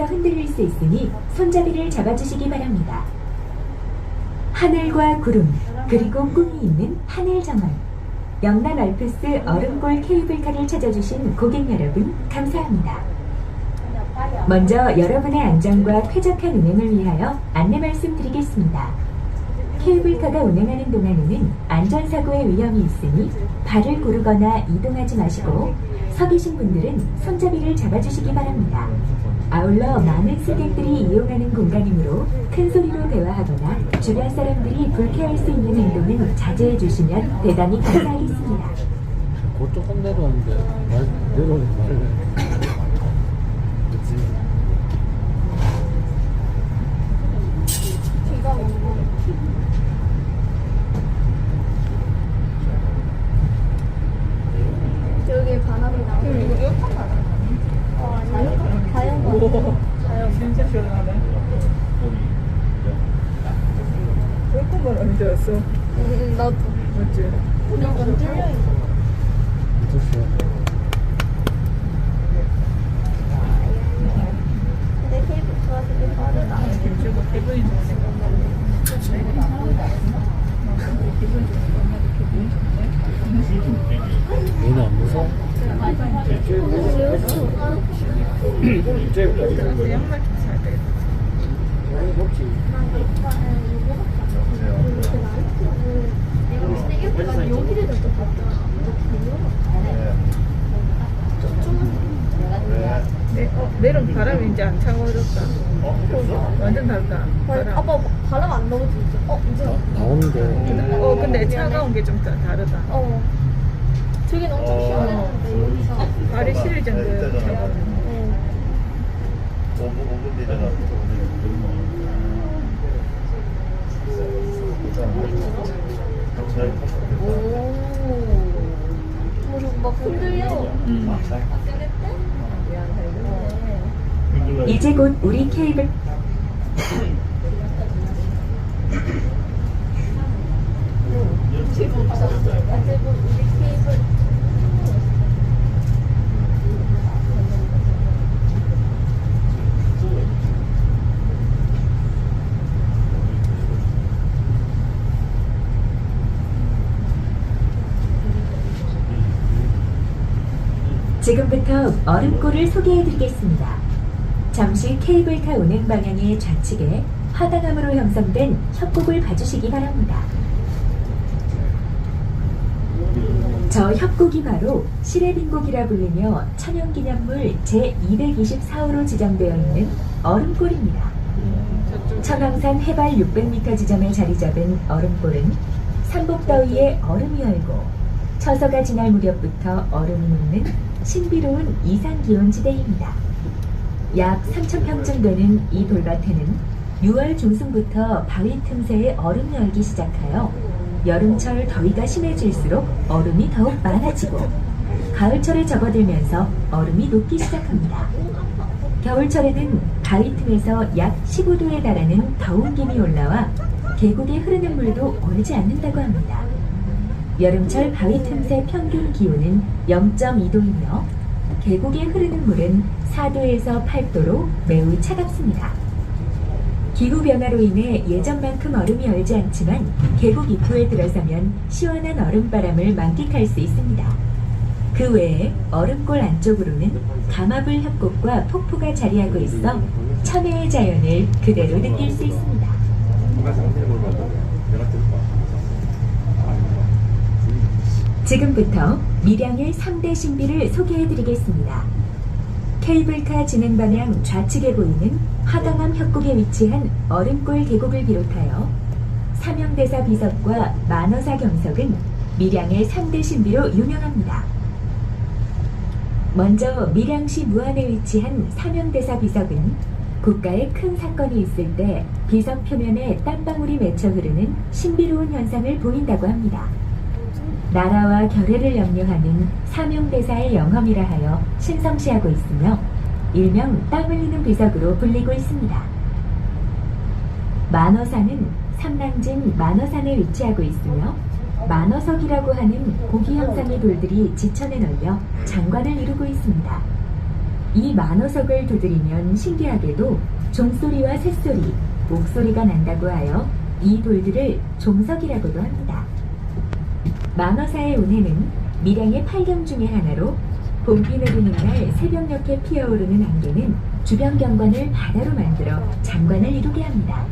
흔들릴 수 있으니 손잡이를 잡아주시기 바랍니다. 하늘과 구름 그리고 꿈이 있는 하늘 정원 영남 알프스 얼음골 케이블카를 찾아주신 고객 여러분 감사합니다. 먼저 여러분의 안전과 쾌적한 운행을 위하여 안내 말씀드리겠습니다. 케이블카가 운행하는 동안에는 안전사고의 위험이 있으니 발을 구르거나 이동하지 마시고 서 계신 분들은 손잡이를 잡아주시기 바랍니다. 아울러 많은 승객들이 이용하는 공간이므로 큰 소리로 대화하거나 주변 사람들이 불쾌할 수 있는 행동은 자제해 주시면 대단히 감사하겠습니다. 곧 조금 내려오는데 말 내려오는 말을 그치 비가 오고 저기 바람이 나고 이거 에어컨 바람 어 아니 자연 바람 자연 진짜 시원하네. 줄 알았어. 응 나도 맞지? 이건 뚫려 있어 어떡해 근데 케이블카가 되게 빠르다 김치가 기분이 좋으니까. 기분 좋은 것만 기분 좋네. 얘는 안 무서워? 그래서 양말 좀 사야 되겠다. 여기를 좀 네, 어, 내일은 바람이 이제 안 차가워졌다. 완전 다르다. 바람. 아빠 바람 안 나오지 이제 어 이제 나오는데 어, 근데 차가운 게 좀 다르다. 어 저긴 엄청 시원했는데 여기서 발이 시릴 정도로 차가워. 어. 5분, 5분 뒤잖아. 오 저거 막 흔들려 음. 이제 곧 우리 케이블 지금 없어 어제도 우리 케이블 지금부터 얼음골을 소개해드리겠습니다. 잠시 케이블카 운행 방향의 좌측에 하단암으로 형성된 협곡을 봐주시기 바랍니다. 저 협곡이 바로 시레빈곡이라 불리며 천연기념물 제224호로 지정되어 있는 얼음골입니다. 천왕산 해발 600m 지점에 자리 잡은 얼음골은 삼복더위에 얼음이 얼고 처서가 지날 무렵부터 얼음이 녹는 신비로운 이상기온지대입니다. 약 3,000평쯤 되는 이 돌밭에는 6월 중순부터 바위 틈새에 얼음이 얼기 시작하여 여름철 더위가 심해질수록 얼음이 더욱 많아지고 가을철에 접어들면서 얼음이 녹기 시작합니다. 겨울철에는 바위 틈에서 약 15도에 달하는 더운 김이 올라와 계곡에 흐르는 물도 얼지 않는다고 합니다. 여름철 바위 틈새 평균 기온은 0.2도이며 계곡에 흐르는 물은 4도에서 8도로 매우 차갑습니다. 기후 변화로 인해 예전만큼 얼음이 얼지 않지만 계곡 입구에 들어서면 시원한 얼음바람을 만끽할 수 있습니다. 그 외에 얼음골 안쪽으로는 가마불 협곡과 폭포가 자리하고 있어 천혜의 자연을 그대로 느낄 수 있습니다. 지금부터 밀양의 3대 신비를 소개해드리겠습니다. 케이블카 진행 방향 좌측에 보이는 하강암 협곡에 위치한 얼음골 계곡을 비롯하여 삼형대사 비석과 만어사 경석은 밀양의 3대 신비로 유명합니다. 먼저 밀양시 무안에 위치한 삼형대사 비석은 국가에 큰 사건이 있을 때 비석 표면에 땀방울이 맺혀 흐르는 신비로운 현상을 보인다고 합니다. 나라와 결의를 염려하는 사명대사의 영험이라 하여 신성시하고 있으며 일명 땀 흘리는 비석으로 불리고 있습니다. 만어산은 삼랑진 만어산에 위치하고 있으며 만어석이라고 하는 고기 형상의 돌들이 지천에 널려 장관을 이루고 있습니다. 이 만호석을 두드리면 신기하게도 종소리와 새소리, 목소리가 난다고 하여 이 돌들을 종석이라고도 합니다. 만화사의 운해는 밀양의 팔경 중의 하나로 봄비 내리는 날 새벽녘에 피어오르는 안개는 주변 경관을 바다로 만들어 장관을 이루게 합니다.